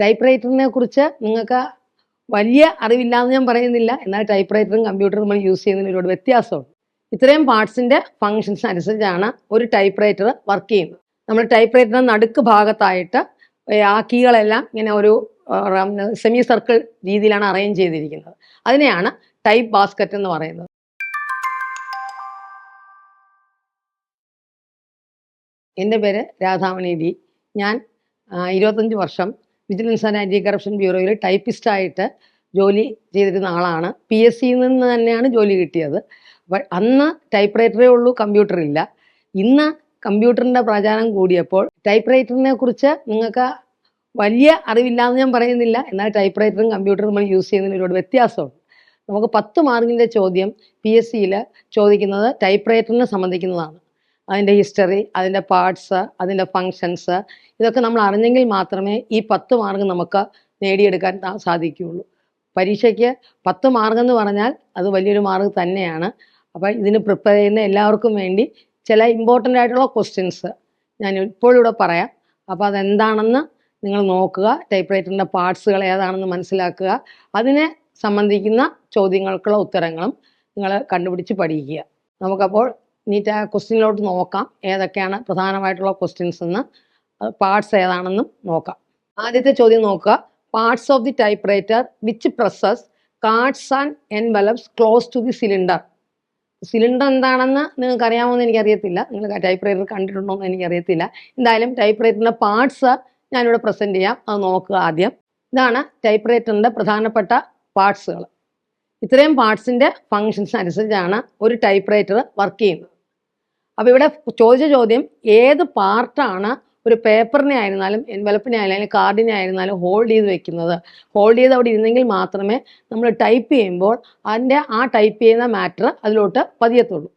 Type റൈറ്ററിനെ കുറിച്ച് നിങ്ങൾക്ക് വലിയ അറിവില്ലാന്ന് ഞാൻ പറയുന്നില്ല. എന്നാൽ ടൈപ്പ് റൈറ്ററും കമ്പ്യൂട്ടറും നമ്മൾ യൂസ് ചെയ്യുന്നതിന് ഒരുപാട് വ്യത്യാസമുണ്ട്. ഇത്രയും പാർട്സിന്റെ ഫങ്ഷൻസ് അനുസരിച്ചാണ് ഒരു ടൈപ്പ് റൈറ്റർ വർക്ക് ചെയ്യുന്നത്. നമ്മൾ ടൈപ്പ് റൈറ്റർ നടുക്ക് ഭാഗത്തായിട്ട് ആ കീകളെല്ലാം ഇങ്ങനെ ഒരു സെമി സർക്കിൾ രീതിയിലാണ് അറേഞ്ച് ചെയ്തിരിക്കുന്നത്. അതിനെയാണ് ടൈപ്പ് ബാസ്ക്കറ്റ് എന്ന് പറയുന്നത്. എന്റെ പേര് രാധാമണി ഡി. ഞാൻ ഇരുപത്തഞ്ച് വർഷം വിജിലൻസ് ആൻഡ് ആന്റി കറപ്ഷൻ ബ്യൂറോയിൽ ടൈപ്പിസ്റ്റായിട്ട് ജോലി ചെയ്തിരുന്ന ആളാണ്. പി എസ് സിയിൽ നിന്ന് തന്നെയാണ് ജോലി കിട്ടിയത്. അന്ന് ടൈപ്പ് റൈറ്ററേ ഉള്ളൂ കമ്പ്യൂട്ടർ ഇല്ല. ഇന്ന് കമ്പ്യൂട്ടറിന്റെ പ്രചാരം കൂടിയപ്പോൾ ടൈപ്പ് റൈറ്ററിനെ കുറിച്ച് നിങ്ങൾക്ക് വലിയ അറിവില്ലാന്ന് ഞാൻ പറയുന്നില്ല. എന്നാൽ ടൈപ്പ് റൈറ്ററും കമ്പ്യൂട്ടറും നമ്മൾ യൂസ് ചെയ്യുന്നതിന് ഒരുപാട് വ്യത്യാസമുണ്ട്. നമുക്ക് പത്ത് മാർക്കിന്റെ ചോദ്യം പി എസ് സിയിൽ ചോദിക്കുന്നത് ടൈപ്പ് റൈറ്ററിനെ സംബന്ധിക്കുന്നതാണ്. അതിന്റെ ഹിസ്റ്ററി അതിന്റെ പാർട്സ് അതിന്റെ ഫങ്ഷൻസ് ഇതൊക്കെ നമ്മൾ അറിഞ്ഞെങ്കിൽ മാത്രമേ ഈ പത്ത് മാർക്ക് നമുക്ക് നേടിയെടുക്കാൻ സാധിക്കുകയുള്ളൂ. പരീക്ഷയ്ക്ക് പത്ത് മാർക്ക് എന്ന് പറഞ്ഞാൽ അത് വലിയൊരു മാർക്ക് തന്നെയാണ്. അപ്പോൾ ഇതിന് പ്രിപ്പയർ ചെയ്യുന്ന എല്ലാവർക്കും വേണ്ടി ചില ഇമ്പോർട്ടന്റ് ആയിട്ടുള്ള ക്വസ്റ്റ്യൻസ് ഞാൻ ഇപ്പോഴിവിടെ പറയാം. അപ്പോൾ അതെന്താണെന്ന് നിങ്ങൾ നോക്കുക. ടൈപ്പ് റൈറ്ററിന്റെ പാർട്സുകൾ ഏതാണെന്ന് മനസ്സിലാക്കുക. അതിനെ സംബന്ധിക്കുന്ന ചോദ്യങ്ങൾക്കുള്ള ഉത്തരങ്ങളും നിങ്ങൾ കണ്ടുപിടിച്ച് പഠിക്കുക. നമുക്കപ്പോൾ നീറ്റ് ആ ക്വസ്റ്റ്യനിലോട്ട് നോക്കാം. ഏതൊക്കെയാണ് പ്രധാനമായിട്ടുള്ള ക്വസ്റ്റ്യൻസ് എന്ന്. പാർട്സ് ഏതാണെന്നും നോക്കാം. ആദ്യത്തെ ചോദ്യം നോക്കുക. Parts of the typewriter which presses cards and envelopes close to the cylinder. Cylinder എന്താണെന്ന് നിങ്ങൾക്ക് അറിയാമോന്ന് എനിക്കറിയത്തില്ല. നിങ്ങൾ ടൈപ്പ് റൈറ്റർ കണ്ടിട്ടുണ്ടോ എന്ന് എനിക്കറിയത്തില്ല. എന്തായാലും ടൈപ്പ് റൈറ്ററിന്റെ പാർട്സ് ഞാനിവിടെ പ്രസന്റ് ചെയ്യാം. അത് നോക്കുക ആദ്യം. ഇതാണ് ടൈപ്പ് റൈറ്ററിന്റെ പ്രധാനപ്പെട്ട പാർട്സുകൾ. ഇത്രയും പാർട്സിന്റെ ഫങ്ഷൻസ് അനുസരിച്ചാണ് ഒരു ടൈപ്പ് റൈറ്റർ വർക്ക് ചെയ്യുന്നത്. അപ്പോൾ ഇവിടെ ചോദിച്ച ചോദ്യം ഏത് പാർട്ടാണ് ഒരു പേപ്പറിനെ ആയിരുന്നാലും എൻവലപ്പിനെ ആയിരുന്നാലും കാർഡിനെ ആയിരുന്നാലും ഹോൾഡ് ചെയ്ത് വെക്കുന്നത്? ഹോൾഡ് ചെയ്ത് അവിടെ ഇരുന്നെങ്കിൽ മാത്രമേ നമ്മൾ ടൈപ്പ് ചെയ്യുമ്പോൾ അതിന്റെ ആ ടൈപ്പ് ചെയ്യുന്ന മാറ്റർ അതിലോട്ട് പതിയത്തുള്ളൂ.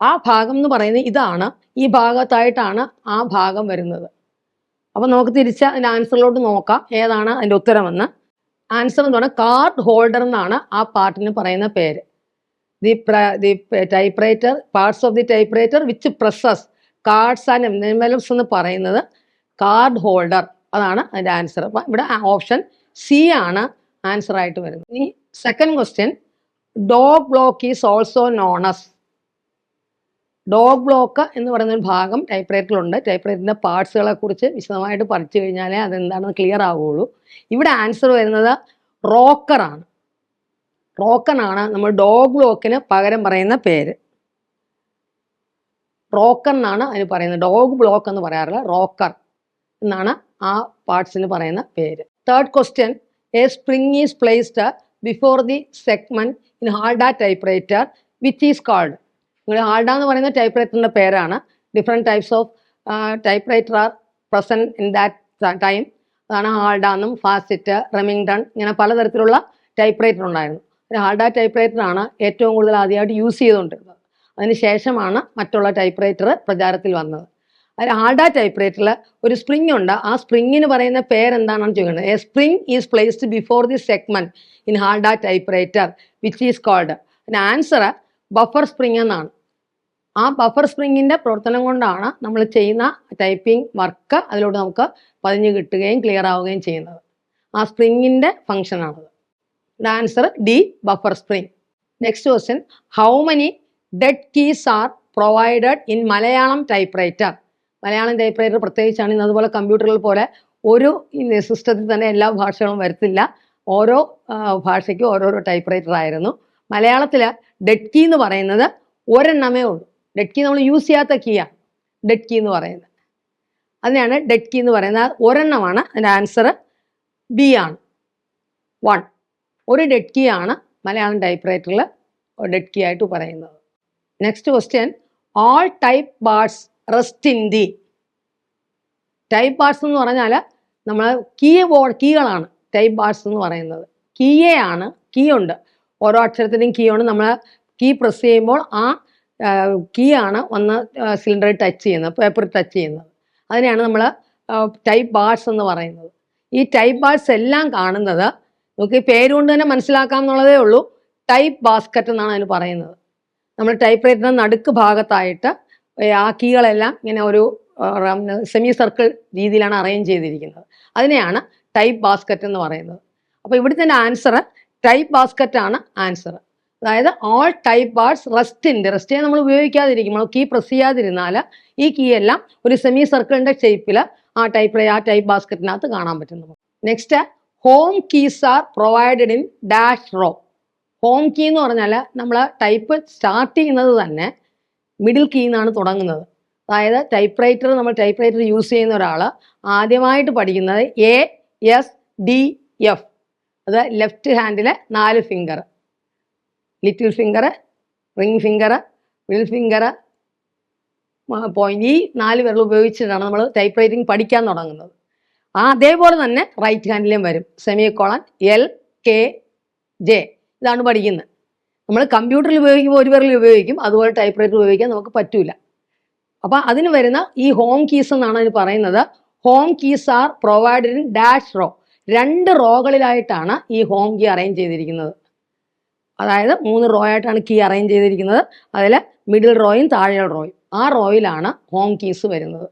ആ ഭാഗം എന്ന് പറയുന്നത് ഇതാണ്. ഈ ഭാഗത്തായിട്ടാണ് ആ ഭാഗം വരുന്നത്. അപ്പോൾ നമുക്ക് തിരിച്ച് അതിന്റെ ആൻസറിലോട്ട് നോക്കാം. ഏതാണ് അതിന്റെ ഉത്തരമെന്ന്? ആൻസർ എന്ന് പറഞ്ഞാൽ കാർഡ് ഹോൾഡർ എന്നാണ് ആ പാർട്ടിന് പറയുന്ന പേര്. The the typewriter parts of the typewriter which presses cards and envelopes എന്ന് പറയുന്നത് കാർഡ് ഹോൾഡർ അതാണ് അതിന്റെ ആൻസർ അപ്പം ഇവിടെ ഓപ്ഷൻ സി ആണ് ആൻസർ ആയിട്ട് വരുന്നത്. ഇനി second question dog block is also known as dog block എന്ന് പറയുന്ന ഒരു ഭാഗം ടൈപ്പ് റൈറ്ററിലുണ്ട് ടൈപ്പ് റൈറ്ററിന്റെ പാർട്സുകളെ കുറിച്ച് വിശദമായിട്ട് പഠിച്ചു കഴിഞ്ഞാലേ അതെന്താണെന്ന് ക്ലിയർ ആവുകയുള്ളൂ ഇവിടെ ആൻസർ വരുന്നത് റോക്കറാണ് റോക്കറാണ് നമ്മൾ ഡോഗ് ബ്ലോക്കിന് പകരം പറയുന്ന പേര്. റോക്കർ എന്നാണ് അതിന് പറയുന്നത്. ഡോഗ് ബ്ലോക്ക് എന്ന് പറയാറില്ല. റോക്കർ എന്നാണ് ആ പാർട്സിന് പറയുന്ന പേര്. Third question a spring is placed before the segment in Halda typewriter which is called നിങ്ങൾ ഹാൾഡ എന്ന് പറയുന്ന ടൈപ്പ് പേരാണ്. Different types of typewriter are present in that time അതാണ് ഹാൾഡ എന്നും ഫാസിറ്റ് റെമിങ്ടൺ ഇങ്ങനെ പലതരത്തിലുള്ള ടൈപ്പ് റൈറ്റർ ഉണ്ടായിരുന്നു. ഹാൾഡ ടൈപ്പ് റൈറ്റർ ആണ് ഏറ്റവും കൂടുതൽ ആദ്യമായിട്ട് യൂസ് ചെയ്തുകൊണ്ടിരുന്നത്. അതിന് ശേഷമാണ് മറ്റുള്ള ടൈപ്പ് റൈറ്റർ പ്രചാരത്തിൽ വന്നത്. അതിൽ ഹാൾഡ ടൈപ്പ് റൈറ്ററിൽ ഒരു സ്പ്രിംഗ് ഉണ്ട്. ആ സ്പ്രിങ്ങിന് പറയുന്ന പേരെന്താണെന്ന് ചോദിക്കുന്നത് a spring is placed before the segment in Halda typewriter which is called അതിന് ആൻസർ ബഫർ സ്പ്രിംഗ് എന്നാണ്. ആ ബഫർ സ്പ്രിങ്ങിന്റെ പ്രവർത്തനം കൊണ്ടാണ് നമ്മൾ ചെയ്യുന്ന ടൈപ്പിംഗ് വർക്ക് അതിലൂടെ നമുക്ക് പതിഞ്ഞ് കിട്ടുകയും ക്ലിയർ ആവുകയും ചെയ്യുന്നത്. ആ സ്പ്രിങ്ങിന്റെ ഫംഗ്ഷനാണത് answer D buffer spring next question how many dead keys are provided in Malayalam typewriter Malayalam typewriter പ്രത്യേകിച്ചാണ് ഇന്ന് അതുപോലെ കമ്പ്യൂട്ടറുകൾ പോലെ ഒരു സിസ്റ്റത്തിൽ തന്നെ എല്ലാ ഭാഷകളും വരത്തില്ല. ഓരോ ഭാഷയ്ക്കും ഓരോരോ ടൈപ്പ് റൈറ്റർ ആയിരുന്നു. മലയാളത്തിൽ ഡെഡ് കീ എന്ന് പറയുന്നത് ഒരെണ്ണമേ ഉള്ളൂ. ഡെഡ് കീ നമ്മൾ യൂസ് ചെയ്യാത്ത കീയാണ് ഡെഡ് കീ എന്ന് പറയുന്നത്. അതിനെയാണ് ഡെഡ് കീ എന്ന് പറയുന്നത്. ഒരെണ്ണമാണ്. അതിന്റെ ആൻസർ ബി ആണ്. വൺ ഒരു ഡെഡ് കീ ആണ് മലയാളം ടൈപ്പ് റൈറ്ററിൽ ഡെഡ് കീ ആയിട്ട് പറയുന്നത്. Next question all type bars rest in the type bars എന്ന് പറഞ്ഞാൽ നമ്മൾ കീ ബോർഡ് കീകളാണ് ടൈപ്പ് ബാർഡ്സ് എന്ന് പറയുന്നത്. കീയെ ആണ് കീ ഉണ്ട്. ഓരോ അക്ഷരത്തിനും കീ ഉണ്ട് നമ്മൾ കീ പ്രസ് ചെയ്യുമ്പോൾ ആ കീ ആണ് വന്ന് സിലിണ്ടറിൽ ടച്ച് ചെയ്യുന്നത് പേപ്പറിൽ ടച്ച് ചെയ്യുന്നത്. അതിനെയാണ് നമ്മൾ ടൈപ്പ് ബാർഡ്സ് എന്ന് പറയുന്നത്. ഈ ടൈപ്പ് ബാർഡ്സ് എല്ലാം കാണുന്നത് നമുക്ക് ഈ പേരുകൊണ്ട് തന്നെ മനസ്സിലാക്കാം എന്നുള്ളതേ ഉള്ളൂ. ടൈപ്പ് ബാസ്ക്കറ്റ് എന്നാണ് അതിന് പറയുന്നത്. നമ്മൾ ടൈപ്പ് റൈറ്ററിന്റെ നടുക്ക് ഭാഗത്തായിട്ട് ആ കീകളെല്ലാം ഇങ്ങനെ ഒരു സെമി സർക്കിൾ രീതിയിലാണ് അറേഞ്ച് ചെയ്തിരിക്കുന്നത്. അതിനെയാണ് ടൈപ്പ് ബാസ്ക്കറ്റ് എന്ന് പറയുന്നത്. അപ്പോൾ ഇവിടുത്തെ ആൻസർ ടൈപ്പ് ബാസ്ക്കറ്റ് ആണ് ആൻസർ അതായത് ഓൾ ടൈപ്പ് ആർട്സ് റെസ്റ്റിന്റെ റെസ്റ്റ് ചെയ്യാൻ നമ്മൾ ഉപയോഗിക്കാതിരിക്കും. നമ്മൾ കീ പ്രസ് ചെയ്യാതിരുന്നാൽ ഈ കീ എല്ലാം ഒരു സെമി സർക്കിളിന്റെ ഷേപ്പിൽ ആ ടൈപ്പ് ആ ടൈപ്പ് ബാസ്ക്കറ്റിനകത്ത് കാണാൻ പറ്റുന്നു. Next home keys are provided in dash row home key എന്ന് പറഞ്ഞാൽ നമ്മൾ ടൈപ്പ് സ്റ്റാർട്ട് ചെയ്യുന്നത് തന്നെ മിഡിൽ കീ എന്നാണ് തുടങ്ങുന്നത്. അതായത് ടൈപ്പ് റൈറ്റർ നമ്മൾ ടൈപ്പ് റൈറ്റർ യൂസ് ചെയ്യുന്ന ഒരാൾ ആദ്യമായിട്ട് പഠിക്കുന്നത് എ എസ് ഡി എഫ് അത് ലെഫ്റ്റ് ഹാൻഡിലെ നാല് finger little finger ring finger middle finger point ഈ നാല് വിരൽ ഉപയോഗിച്ചിട്ടാണ് നമ്മൾ ടൈപ്പ് റൈറ്റിംഗ് പഠിക്കാൻ തുടങ്ങുന്നത്. ആ അതേപോലെ തന്നെ റൈറ്റ് ഹാൻഡിലും വരും. Semicolon L K J ഇതാണ് പഠിക്കുന്നത്. നമ്മൾ കമ്പ്യൂട്ടറിൽ ഉപയോഗിക്കുമ്പോൾ ഒരു വിരൽ ഉപയോഗിക്കും അതുപോലെ ടൈപ്പ് റൈറ്റർ ഉപയോഗിക്കാൻ നമുക്ക് പറ്റൂല. അപ്പോൾ അതിന് വരുന്ന ഈ ഹോം കീസ് എന്നാണ് അതിന് പറയുന്നത്. Home keys are provided in dash row രണ്ട് റോകളിലായിട്ടാണ് ഈ ഹോം കീ അറേഞ്ച് ചെയ്തിരിക്കുന്നത്. അതായത് മൂന്ന് റോ ആയിട്ടാണ് കീ അറേഞ്ച് ചെയ്തിരിക്കുന്നത്. അതിൽ മിഡിൽ റോയും താഴെ റോയും ആ റോയിലാണ് ഹോം കീസ് വരുന്നത്.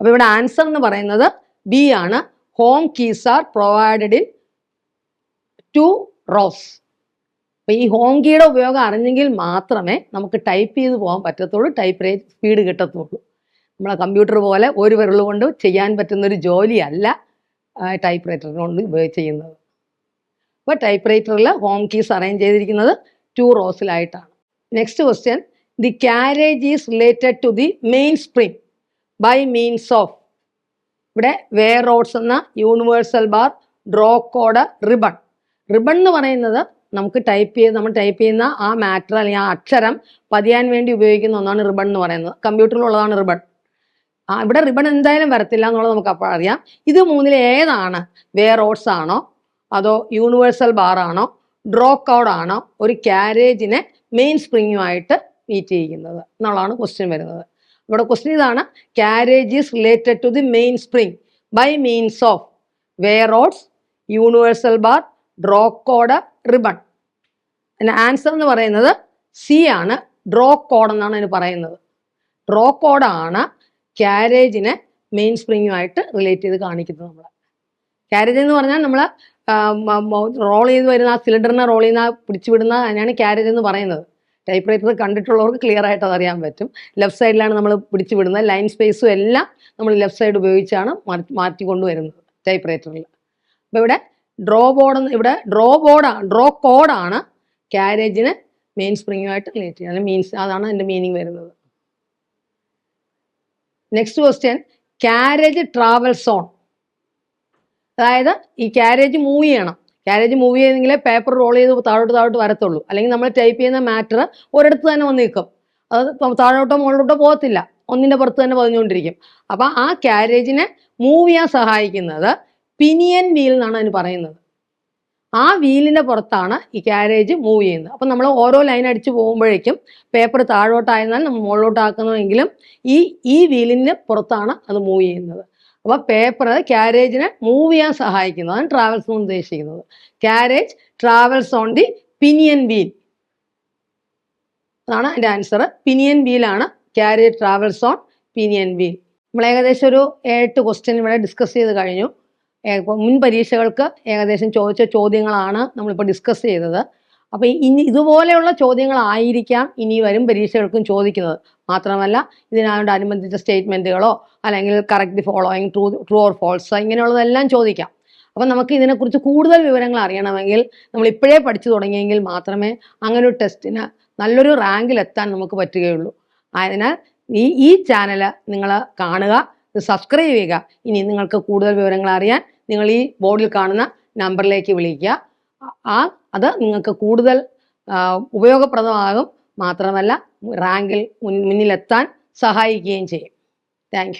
അപ്പോൾ ഇവിടെ ആൻസർ എന്ന് പറയുന്നത് ബി ആണ്. Home keys are provided in two rows അപ്പോൾ ഈ ഹോം കീയുടെ ഉപയോഗം അറിഞ്ഞെങ്കിൽ മാത്രമേ നമുക്ക് ടൈപ്പ് ചെയ്ത് പോകാൻ പറ്റത്തുള്ളൂ. ടൈപ്പ് റേറ്റ് സ്പീഡ് കിട്ടത്തുള്ളൂ. നമ്മളെ കമ്പ്യൂട്ടർ പോലെ ഒരു വിരൽ കൊണ്ട് ചെയ്യാൻ പറ്റുന്ന ഒരു ജോലിയല്ല ടൈപ്പ് റൈറ്റർ കൊണ്ട് ഉപയോഗി- ചെയ്യുന്നത്. അപ്പോൾ ടൈപ്പ് റൈറ്ററിൽ ഹോം കീസ് അറേഞ്ച് ചെയ്തിരിക്കുന്നത് two റോസിലായിട്ടാണ് next question the carriage is related to the main spring by means of ഇവിടെ വേ റോഡ്സ് എന്ന universal bar draw cord ribbon ribbon എന്ന് പറയുന്നത് നമുക്ക് ടൈപ്പ് ചെയ്ത് നമ്മൾ ടൈപ്പ് ചെയ്യുന്ന ആ മാറ്റർ അല്ലെങ്കിൽ ആ അക്ഷരം പതിയാൻ വേണ്ടി ഉപയോഗിക്കുന്ന ഒന്നാണ് റിബൺ എന്ന് പറയുന്നത്. കമ്പ്യൂട്ടറിലുള്ളതാണ് റിബൺ ആ ഇവിടെ റിബൺ എന്തായാലും വരത്തില്ല എന്നുള്ളത് നമുക്ക് അപ്പോൾ അറിയാം. ഇത് മൂന്നിൽ ഏതാണ്? വേ റോഡ്സ് ആണോ? അതോ യൂണിവേഴ്സൽ ബാർ ആണോ? ഡ്രോ കോഡ് ആണോ? ഒരു ക്യാരേജിനെ മെയിൻ സ്പ്രിങ്ങുമായിട്ട് മീറ്റ് ചെയ്യുന്നത് എന്നുള്ളതാണ് ക്വസ്റ്റ്യൻ വരുന്നത്. ഇവിടെ ക്വസ്റ്റ്യൻ ഇതാണ്. Carriage is related to the main spring by means of way rods universal bar draw cord ribbon അതിന്റെ ആൻസർ എന്ന് പറയുന്നത് സി ആണ്. ഡ്രോ കോഡ് എന്നാണ് അതിന് പറയുന്നത്. ഡ്രോ കോഡാണ് ക്യാരേജിനെ മെയിൻ സ്പ്രിങ്ങുമായിട്ട് റിലേറ്റ് ചെയ്ത് കാണിക്കുന്നത് നമ്മൾ ക്യാരേജ് എന്ന് പറഞ്ഞാൽ നമ്മൾ റോൾ ചെയ്ത് വരുന്ന ആ സിലിണ്ടറിനെ റോൾ ചെയ്യുന്ന പിടിച്ചു വിടുന്ന അതിനാണ് ക്യാരേജ് എന്ന് പറയുന്നത്. ടൈപ്പ് റൈറ്റർ കണ്ടിട്ടുള്ളവർക്ക് ക്ലിയർ ആയിട്ട് അതറിയാൻ പറ്റും. ലെഫ്റ്റ് സൈഡിലാണ് നമ്മൾ പിടിച്ചു വിടുന്നത്. ലൈൻ സ്പേസും എല്ലാം നമ്മൾ ലെഫ്റ്റ് സൈഡ് ഉപയോഗിച്ചാണ് മാറ്റി കൊണ്ടുവരുന്നത് ടൈപ്പ് റൈറ്ററിൽ അപ്പോൾ ഇവിടെ ഡ്രോ ബോർഡ് ഇവിടെ ഡ്രോ ബോർഡാണ് ഡ്രോ കോഡാണ് ക്യാരേജിന് മെയിൻ സ്പ്രിങ്ങുമായിട്ട് റിലേറ്റ് ചെയ്യുന്നത്. മീൻസ് അതാണ് അതിന്റെ മീനിങ് വരുന്നത്. Next question carriage travel zone അതായത് ഈ ക്യാരേജ് മൂവ് ചെയ്യണം. ക്യാരേജ് മൂവ് ചെയ്തെങ്കിലേ പേപ്പർ റോൾ ചെയ്ത് താഴോട്ട് താഴോട്ട് വരത്തുള്ളൂ. അല്ലെങ്കിൽ നമ്മൾ ടൈപ്പ് ചെയ്യുന്ന മാറ്റർ ഒരിടത്ത് തന്നെ വന്ന് നിൽക്കും. അത് താഴോട്ടോ മുകളിലോട്ടോ പോകത്തില്ല. ഒന്നിന്റെ പുറത്ത് തന്നെ പതിഞ്ഞുകൊണ്ടിരിക്കും. അപ്പം ആ ക്യാരേജിനെ മൂവ് ചെയ്യാൻ സഹായിക്കുന്നത് പിനിയൻ വീൽ എന്നാണ് അതിന് പറയുന്നത്. ആ വീലിന്റെ പുറത്താണ് ഈ ക്യാരേജ് മൂവ് ചെയ്യുന്നത്. അപ്പം നമ്മൾ ഓരോ ലൈൻ അടിച്ച് പോകുമ്പോഴേക്കും പേപ്പർ താഴോട്ടായിരുന്നാൽ നമ്മൾ മുകളിലോട്ടാക്കുന്നതെങ്കിലും ഈ ഈ വീലിന്റെ പുറത്താണ് അത് മൂവ് ചെയ്യുന്നത്. അപ്പോൾ പേപ്പർ ക്യാരേജിനെ മൂവ് ചെയ്യാൻ സഹായിക്കുന്നതാണ് ട്രാവൽസ് എന്ന് ഉദ്ദേശിക്കുന്നത്. Carriage travels on the pinion wheel അതാണ് എന്റെ answer pinion വീലാണ് carriage travels on pinion wheel നമ്മൾ ഏകദേശം ഒരു എട്ട് ക്വസ്റ്റ്യൻ ഇവിടെ ഡിസ്കസ് ചെയ്ത് കഴിഞ്ഞു. മുൻ പരീക്ഷകൾക്ക് ഏകദേശം ചോദിച്ച ചോദ്യങ്ങളാണ് നമ്മളിപ്പോൾ ഡിസ്കസ് ചെയ്തത്. അപ്പോൾ ഇനി ഇതുപോലെയുള്ള ചോദ്യങ്ങളായിരിക്കാം ഇനി വരും പരീക്ഷകൾക്കും ചോദിക്കുന്നത്. മാത്രമല്ല ഇതിനോട് അനുബന്ധിച്ച സ്റ്റേറ്റ്മെന്റുകളോ അല്ലെങ്കിൽ correct following true true or false ഇങ്ങനെയുള്ളതെല്ലാം ചോദിക്കാം. അപ്പം നമുക്ക് ഇതിനെക്കുറിച്ച് കൂടുതൽ വിവരങ്ങൾ അറിയണമെങ്കിൽ നമ്മൾ ഇപ്പോഴേ പഠിച്ചു തുടങ്ങിയെങ്കിൽ മാത്രമേ അങ്ങനെ ഒരു ടെസ്റ്റിന് നല്ലൊരു റാങ്കിലെത്താൻ നമുക്ക് പറ്റുകയുള്ളൂ. ആയതിനാൽ ഈ ഈ ചാനൽ നിങ്ങൾ കാണുക സബ്സ്ക്രൈബ് ചെയ്യുക. ഇനി നിങ്ങൾക്ക് കൂടുതൽ വിവരങ്ങൾ അറിയാൻ നിങ്ങൾ ഈ ബോർഡിൽ കാണുന്ന നമ്പറിലേക്ക് വിളിക്കുക. ആ അത് നിങ്ങൾക്ക് കൂടുതൽ ഉപയോഗപ്രദമാകും. മാത്രമല്ല റാങ്കിൽ മുന്നിലെത്താൻ സഹായിക്കുകയും ചെയ്യും. താങ്ക്